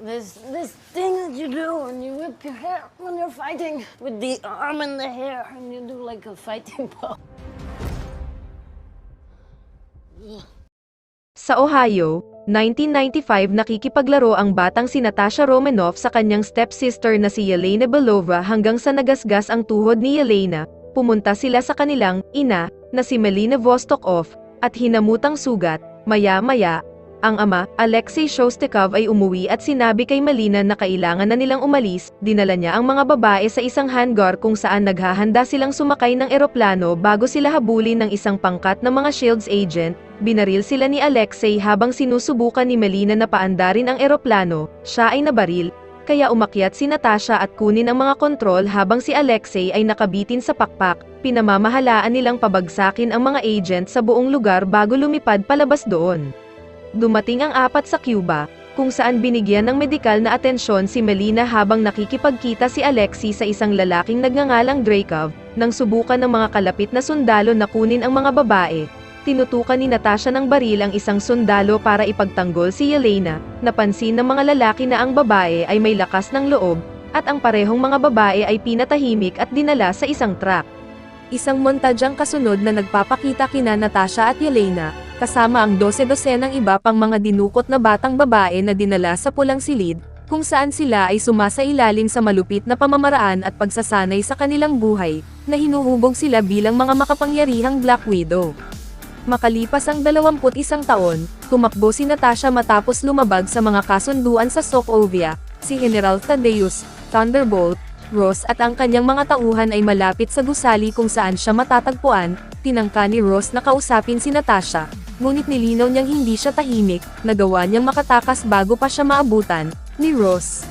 This this thing that you do when you whip your hair when you're fighting with the arm and the hair and you do like a fighting pose. Sa Ohio, 1995 nakikipaglaro ang batang si Natasha Romanoff sa kanyang stepsister na si Yelena Belova hanggang sa nagasgas ang tuhod ni Yelena. Pumunta sila sa kanilang ina na si Melina Vostokov at hinamutang sugat. Maya-maya, ang ama, Alexei Shostakov ay umuwi at sinabi kay Melina na kailangan na nilang umalis, dinala niya ang mga babae sa isang hangar kung saan naghahanda silang sumakay ng eroplano bago sila habulin ng isang pangkat ng mga Shields agent, binaril sila ni Alexei habang sinusubukan ni Melina na paandarin ang eroplano, siya ay nabaril, kaya umakyat si Natasha at kunin ang mga kontrol habang si Alexei ay nakabitin sa pakpak, pinamamahalaan nilang pabagsakin ang mga agent sa buong lugar bago lumipad palabas doon. Dumating ang apat sa Cuba, kung saan binigyan ng medikal na atensyon si Melina habang nakikipagkita si Alexi sa isang lalaking nagngangalang Drakov, nang subukan ng mga kalapit na sundalo na kunin ang mga babae. Tinutukan ni Natasha ng baril ang isang sundalo para ipagtanggol si Yelena, napansin ng mga lalaki na ang babae ay may lakas ng loob, at ang parehong mga babae ay pinatahimik at dinala sa isang truck. Isang montadyang kasunod na nagpapakita kina Natasha at Yelena, kasama ang 12-dosenang iba pang mga dinukot na batang babae na dinala sa pulang silid, kung saan sila ay sumasailalim sa malupit na pamamaraan at pagsasanay sa kanilang buhay, na hinuhubog sila bilang mga makapangyarihang Black Widow. Makalipas ang 21 taon, tumakbo si Natasha matapos lumabag sa mga kasunduan sa Sokovia, si General Thaddeus, Thunderbolt, Ross at ang kanyang mga tauhan ay malapit sa gusali kung saan siya matatagpuan, tinangka ni Ross na kausapin si Natasha, ngunit nilinaw niyang hindi siya tahimik, nagawa niyang makatakas bago pa siya maabutan, ni Ross.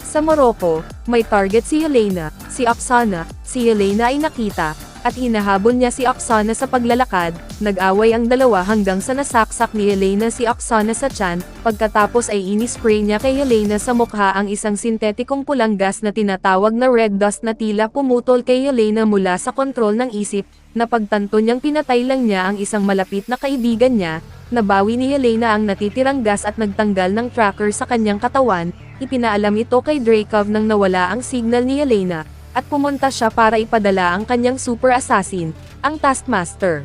Sa Morocco, may target si Yelena, si Oksana, si Yelena ay nakita, at hinahabol niya si Oksana sa paglalakad, nag-away ang dalawa hanggang sa nasaksak ni Yelena si Oksana sa tiyan, pagkatapos ay inispray niya kay Yelena sa mukha ang isang sintetikong pulang gas na tinatawag na red dust na tila pumutol kay Yelena mula sa kontrol ng isip, na pagtanto niyang pinatay lang niya ang isang malapit na kaibigan niya, nabawi ni Yelena ang natitirang gas at nagtanggal ng tracker sa kanyang katawan, ipinaalam ito kay Drakov nang nawala ang signal ni Yelena, at pumunta siya para ipadala ang kanyang super assassin, ang Taskmaster.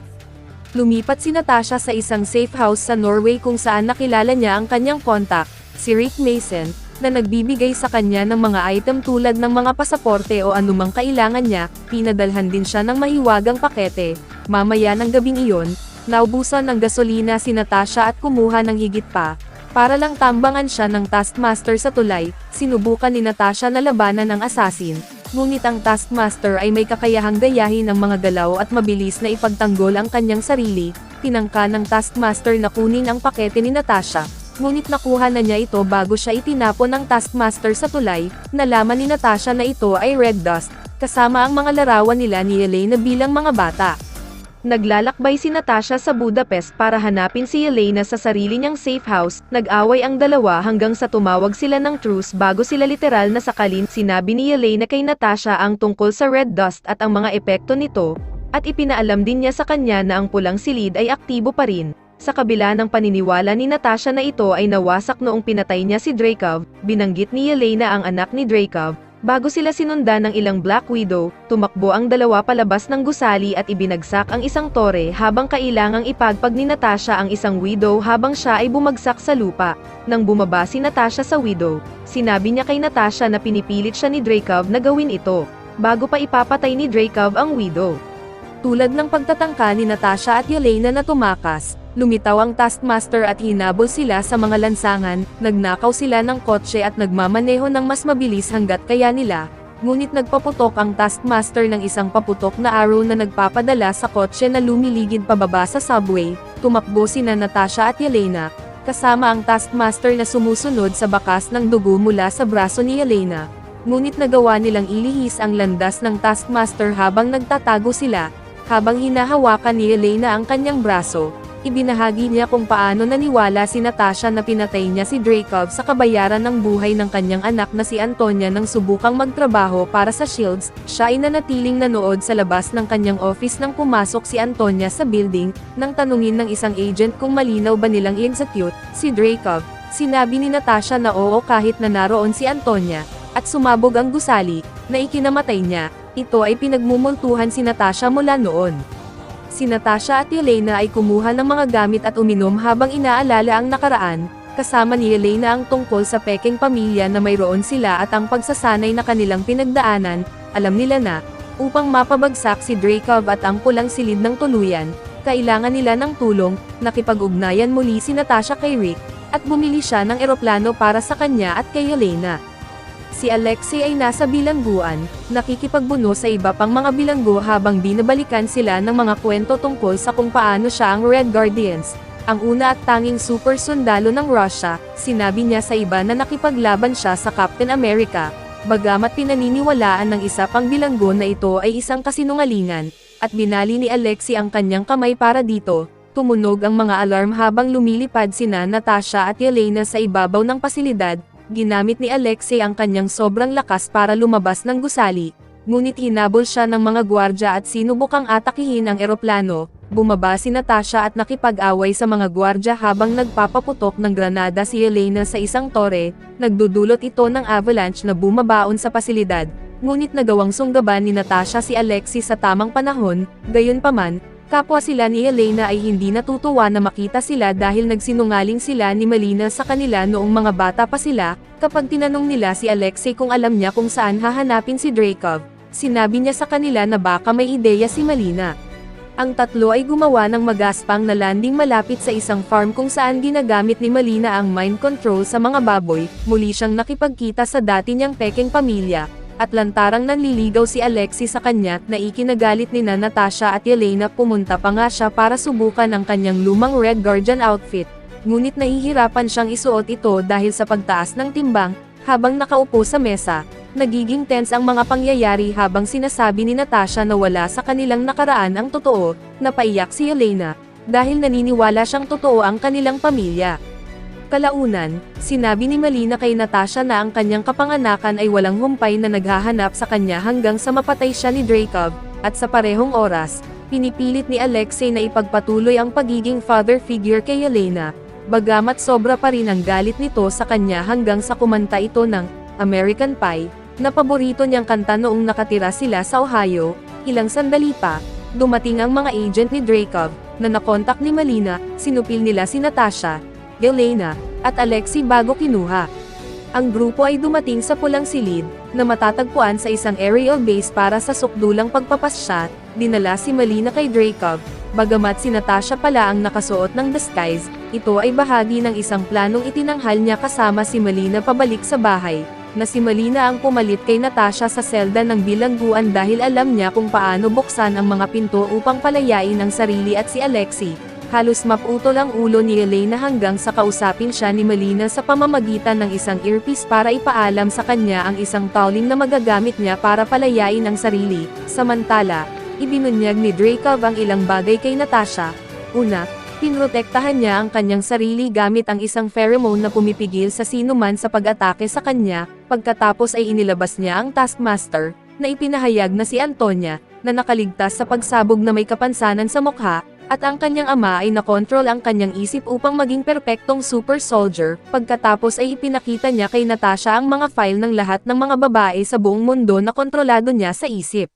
Lumipat si Natasha sa isang safe house sa Norway kung saan nakilala niya ang kanyang contact, si Rick Mason, na nagbibigay sa kanya ng mga item tulad ng mga pasaporte o anumang kailangan niya, pinadalhan din siya ng mahiwagang pakete. Mamaya ng gabing iyon, naubusan ng gasolina si Natasha at kumuha ng higit pa. Para lang tambangan siya ng Taskmaster sa tulay, sinubukan ni Natasha na labanan ng assassin, ngunit ang Taskmaster ay may kakayahang gayahin ng mga galaw at mabilis na ipagtanggol ang kanyang sarili, tinangka ng Taskmaster na kunin ang pakete ni Natasha, ngunit nakuha na niya ito bago siya itinapon ng Taskmaster sa tulay, nalaman ni Natasha na ito ay red dust, kasama ang mga larawan nila ni Elena bilang mga bata. Naglalakbay si Natasha sa Budapest para hanapin si Yelena sa sarili niyang safe house, nag-away ang dalawa hanggang sa tumawag sila ng truce bago sila literal na sakalin. Sinabi ni Yelena kay Natasha ang tungkol sa red dust at ang mga epekto nito, at ipinaalam din niya sa kanya na ang pulang silid ay aktibo pa rin. Sa kabila ng paniniwala ni Natasha na ito ay nawasak noong pinatay niya si Drakov, binanggit ni Yelena ang anak ni Drakov, Bago sila sinundan ng ilang Black Widow, tumakbo ang dalawa palabas ng gusali at ibinagsak ang isang tore habang kailangang ipagpag ni Natasha ang isang Widow habang siya ay bumagsak sa lupa. Nang bumaba si Natasha sa Widow, sinabi niya kay Natasha na pinipilit siya ni Drakov na gawin ito, bago pa ipapatay ni Drakov ang Widow. Tulad ng pagtatangka ni Natasha at Yelena na tumakas, lumitaw ang Taskmaster at hinabol sila sa mga lansangan, nagnakaw sila ng kotse at nagmamaneho ng mas mabilis hanggat kaya nila, ngunit nagpaputok ang Taskmaster ng isang paputok na arrow na nagpapadala sa kotse na lumiligid pababa sa subway, tumakbo sina Natasha at Yelena, kasama ang Taskmaster na sumusunod sa bakas ng dugo mula sa braso ni Yelena. Ngunit nagawa nilang ilihis ang landas ng Taskmaster habang nagtatago sila, habang hinahawakan ni Elena ang kanyang braso, ibinahagi niya kung paano naniwala si Natasha na pinatay niya si Drakov sa kabayaran ng buhay ng kanyang anak na si Antonia nang subukang magtrabaho para sa Shields, siya ay nanatiling nanood sa labas ng kanyang office nang pumasok si Antonia sa building, nang tanungin ng isang agent kung malinaw ba nilang i-execute, si Drakov, Sinabi ni Natasha na oo kahit na naroon si Antonia, at sumabog ang gusali, na ikinamatay niya, ito ay pinagmumultuhan si Natasha mula noon. Si Natasha at Yelena ay kumuha ng mga gamit at uminom habang inaalala ang nakaraan, kasama ni Yelena ang tungkol sa peking pamilya na mayroon sila at ang pagsasanay na kanilang pinagdaanan, alam nila na, upang mapabagsak si Dracov at ang pulang silid ng tuluyan, kailangan nila ng tulong, nakipag-ugnayan muli si Natasha kay Rick, at bumili siya ng eroplano para sa kanya at kay Yelena. Si Alexei ay nasa bilangguan, nakikipagbuno sa iba pang mga bilanggo habang binabalikan sila ng mga kwento tungkol sa kung paano siya ang Red Guardians, ang una at tanging super sundalo ng Russia, sinabi niya sa iba na nakipaglaban siya sa Captain America, bagamat pinaniniwalaan ng isa pang bilanggo na ito ay isang kasinungalingan, at binali ni Alexei ang kanyang kamay para dito, tumunog ang mga alarm habang lumilipad sina Natasha at Yelena sa ibabaw ng pasilidad, ginamit ni Alexei ang kanyang sobrang lakas para lumabas ng gusali, ngunit hinabol siya ng mga gwardya at sinubukang atakihin ang eroplano, bumaba si Natasha at nakipag-away sa mga gwardya habang nagpapaputok ng granada si Yelena sa isang tore, nagdudulot ito ng avalanche na bumabaon sa pasilidad, ngunit nagawang sunggaban ni Natasha si Alexei sa tamang panahon, gayunpaman, kapwa sila ni Elena ay hindi natutuwa na makita sila dahil nagsinungaling sila ni Malina sa kanila noong mga bata pa sila, kapag tinanong nila si Alexei kung alam niya kung saan hahanapin si Dracov, sinabi niya sa kanila na baka may ideya si Malina. Ang tatlo ay gumawa ng magaspang na landing malapit sa isang farm kung saan ginagamit ni Malina ang mind control sa mga baboy, muli siyang nakipagkita sa dati niyang peking pamilya, at lantarang nanliligaw si Alexi sa kanya na ikinagalit ni na Natasha at Yelena pumunta pa nga siya para subukan ang kanyang lumang Red Guardian outfit, ngunit nahihirapan siyang isuot ito dahil sa pagtaas ng timbang, habang nakaupo sa mesa, nagiging tense ang mga pangyayari habang sinasabi ni Natasha na wala sa kanilang nakaraan ang totoo, napaiyak si Yelena, dahil naniniwala siyang totoo ang kanilang pamilya. Kalaunan, sinabi ni Malina kay Natasha na ang kanyang kapanganakan ay walang humpay na naghahanap sa kanya hanggang sa mapatay siya ni Dracov, at sa parehong oras, pinipilit ni Alexei na ipagpatuloy ang pagiging father figure kay Yelena, bagamat sobra pa rin ang galit nito sa kanya hanggang sa kumanta ito ng American Pie, na paborito niyang kanta noong nakatira sila sa Ohio, ilang sandali pa, dumating ang mga agent ni Dracov, na nakontak ni Malina, sinupil nila si Natasha, Elena, at Alexi bago kinuha. Ang grupo ay dumating sa pulang silid, na matatagpuan sa isang aerial base para sa sukdulang pagpapasya, dinala si Malina kay Dracov, bagamat si Natasha pala ang nakasuot ng disguise, ito ay bahagi ng isang planong itinanghal niya kasama si Malina pabalik sa bahay, na si Malina ang pumalit kay Natasha sa selda ng bilangguan dahil alam niya kung paano buksan ang mga pinto upang palayain ang sarili at si Alexi, halos maputol ang ulo ni Elena hanggang sa kausapin siya ni Melina sa pamamagitan ng isang earpiece para ipaalam sa kanya ang isang towling na magagamit niya para palayain ang sarili. Samantala, ibinunyag ni Dracov ang ilang bagay kay Natasha. Una, pinrotektahan niya ang kanyang sarili gamit ang isang pheromone na pumipigil sa sino man sa pag-atake sa kanya, pagkatapos ay inilabas niya ang Taskmaster, na ipinahayag na si Antonia, na nakaligtas sa pagsabog na may kapansanan sa mukha, at ang kanyang ama ay nakontrol ang kanyang isip upang maging perpektong super soldier, pagkatapos ay ipinakita niya kay Natasha ang mga file ng lahat ng mga babae sa buong mundo na kontrolado niya sa isip.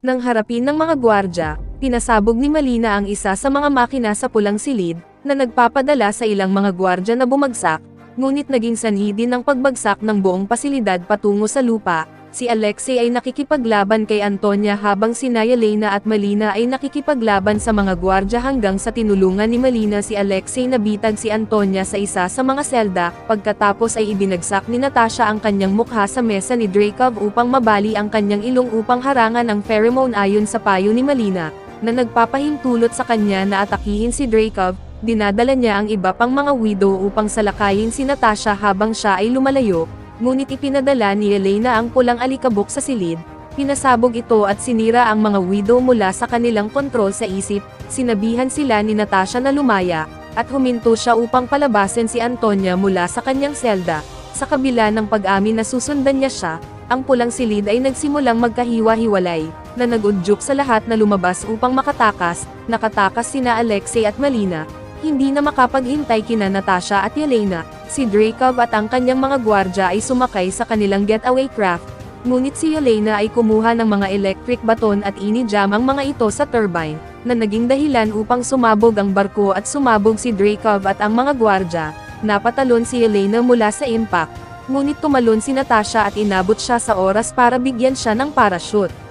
Nang harapin ng mga gwardya, pinasabog ni Malina ang isa sa mga makina sa pulang silid, na nagpapadala sa ilang mga gwardya na bumagsak, ngunit naging sanhi din ng pagbagsak ng buong pasilidad patungo sa lupa, si Alexei ay nakikipaglaban kay Antonia habang si Yelena at Malina ay nakikipaglaban sa mga gwardya hanggang sa tinulungan ni Malina si Alexei na bitag si Antonia sa isa sa mga selda, pagkatapos ay ibinagsak ni Natasha ang kanyang mukha sa mesa ni Dracov upang mabali ang kanyang ilong upang harangan ang pheromone ayon sa payo ni Malina, na nagpapahintulot sa kanya na atakihin si Dracov, dinadala niya ang iba pang mga widow upang salakayin si Natasha habang siya ay lumalayo, ngunit ipinadala ni Elena ang pulang alikabok sa silid, pinasabog ito at sinira ang mga widow mula sa kanilang kontrol sa isip, sinabihan sila ni Natasha na lumaya, at huminto siya upang palabasin si Antonia mula sa kanyang selda, sa kabila ng pag-amin na susundan niya siya, ang pulang silid ay nagsimulang magkahiwa-hiwalay, na nagudyok sa lahat na lumabas upang makatakas, nakatakas sina Alexei at Malina, hindi na makapaghintay kina Natasha at Yelena, si Dracov at ang kanyang mga gwardya ay sumakay sa kanilang getaway craft, ngunit si Yelena ay kumuha ng mga electric baton at inijam ang mga ito sa turbine, na naging dahilan upang sumabog ang barko at sumabog si Dracov at ang mga gwardya, napatalon si Yelena mula sa impact, ngunit tumalon si Natasha at inabot siya sa oras para bigyan siya ng parachute.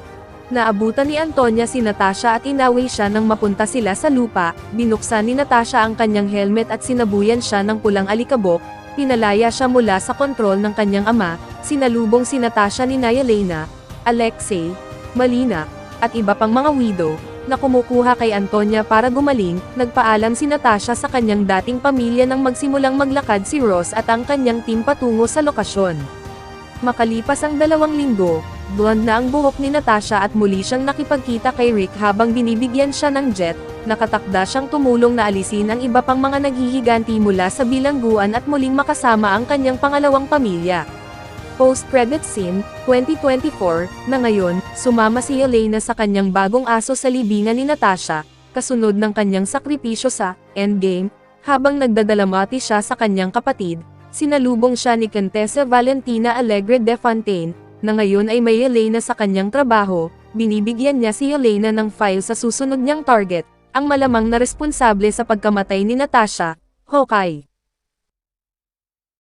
Naabutan ni Antonia si Natasha at inaway siya nang mapunta sila sa lupa, binuksan ni Natasha ang kanyang helmet at sinabuyan siya ng pulang alikabok, pinalaya siya mula sa kontrol ng kanyang ama, sinalubong si Natasha ni Nayelena, Alexei, Malina, at iba pang mga widow, na kumukuha kay Antonia para gumaling, nagpaalam si Natasha sa kanyang dating pamilya nang magsimulang maglakad si Ross at ang kanyang team patungo sa lokasyon. Makalipas ang dalawang linggo, blonde na ang buhok ni Natasha at muli siyang nakipagkita kay Rick habang binibigyan siya ng jet, nakatakda siyang tumulong na alisin ang iba pang mga naghihiganti mula sa bilangguan at muling makasama ang kanyang pangalawang pamilya. Post-credit scene, 2024, na ngayon, sumama si Elena sa kanyang bagong aso sa libingan ni Natasha, kasunod ng kanyang sakripisyo sa Endgame, habang nagdadalamati siya sa kanyang kapatid, sinalubong siya ni Contessa Valentina Alegre de Fontaine, na ngayon ay may Elena sa kanyang trabaho, binibigyan niya si Elena ng file sa susunod niyang target, ang malamang na responsable sa pagkamatay ni Natasha, Hawkeye.